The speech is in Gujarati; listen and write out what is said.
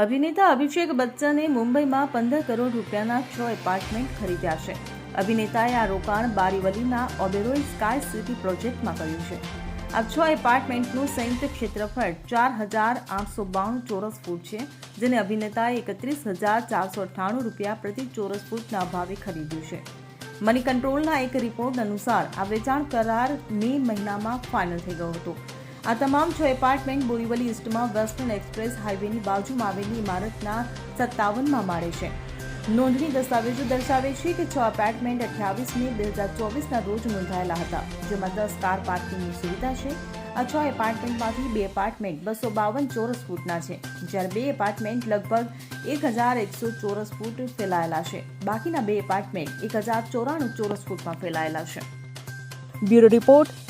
અભિનેતા અભિષેક બચ્ચને મુંબઈમાં પંદર કરોડ રૂપિયાના છ એપાર્ટમેન્ટ ખરીદ્યા છે. અભિનેતાએ આ રોકાણ બારીવલીના ઓબેરોય સ્કાય સિટી પ્રોજેક્ટમાં કર્યું છે. આ છ એપાર્ટમેન્ટનું સંયુક્ત ક્ષેત્રફળ ચાર હજાર આઠસો બાણું ચોરસ ફૂટ છે, જેને અભિનેતાએ એકત્રીસ હજાર ચારસો અઠ્ઠાણું રૂપિયા પ્રતિ ચોરસ ફૂટના ભાવે ખરીદ્યું છે. મની કંટ્રોલના એક રિપોર્ટ અનુસાર આ વેચાણ કરાર મે મહિનામાં ફાઇનલ થઈ ગયો હતો. આ તમામ છ એપાર્ટમેન્ટ બોરીવલી ઇસ્ટમાં વેસ્ટર્ન એક્સપ્રેસ હાઈવેની બાજુમાં આવેલી ઇમારતના સત્તાવનમાં માળે છે. નોંધણી દસ્તાવેજો દર્શાવે છે કે છ એપાર્ટમેન્ટ અઠ્યાવીસ મે બે હજાર ચોવીસના રોજ નોંધાયેલા હતા, જેમાં દસ કાર પાર્કિંગની સુવિધા છે. આ છ એપાર્ટમેન્ટમાંથી બે એપાર્ટમેન્ટ બસો બાવન ચોરસ ફૂટના છે, જ્યારે બે એપાર્ટમેન્ટ લગભગ એક હજાર એકસો ચોરસ ફૂટ ફેલાયેલા છે. બાકીના બે એપાર્ટમેન્ટ એક હજાર ચોરાણું ચોરસ ફૂટમાં ફેલાયેલા છે. Bureau report